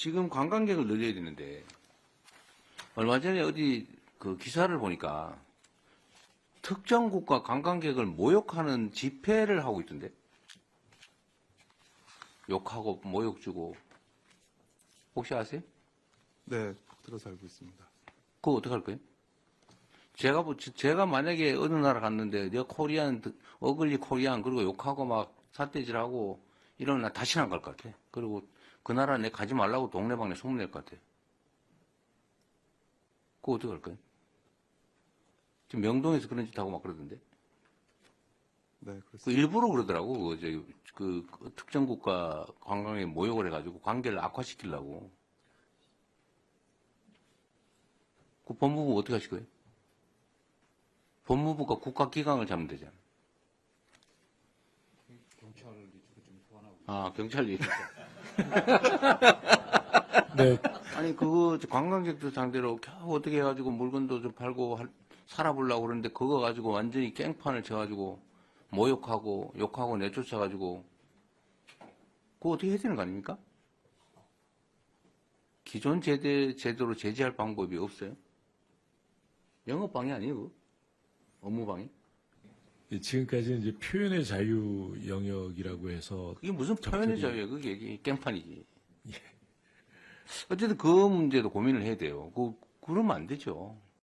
지금 관광객을 늘려야 되는데 얼마 전에 어디 그 기사를 보니까 특정 국가 관광객을 모욕하는 집회를 하고 있던데 욕하고 모욕 주고 혹시 아세요? 네, 들어서 알고 있습니다. 그거 어떻게 할 거예요? 제가 뭐 제가 만약에 어느 나라 갔는데 내가 코리안 어글리 코리안 그리고 욕하고 막 삿대질하고 이러면 나 다시는 안 갈 것 같아. 그리고 그 나라 내 가지 말라고 동네방네 소문낼 것 같아. 그거 어떻게 할 거예요? 지금 명동에서 그런 짓 하고 막 그러던데. 네, 그 그렇습니다. 일부러 그러더라고. 그, 저기, 그, 그 특정 국가 관광에 모욕을 해가지고 관계를 악화시키려고. 그 법무부 어떻게 하실 거예요? 법무부가 국가기강을 잡으면 되잖아. 아, 경찰이. 네, 아니, 그거 관광객들 상대로 겨우 어떻게 해가지고 물건도 좀 팔고 할- 살아보려고 그러는데 그거 가지고 완전히 깽판을 쳐가지고 모욕하고 욕하고 내쫓아가지고 그거 어떻게 해야 되는 거 아닙니까? 기존 제대, 제도로 제재할 방법이 없어요? 영업방해 아니에요, 그거? 업무방해? 예, 지금까지는 이제 표현의 자유 영역이라고 해서 그게 무슨 표현의 적절히- 자유예요, 그게 이게 깽판이지. 어쨌든 그 문제도 고민을 해야 돼요. 그, 그러면 안 되죠.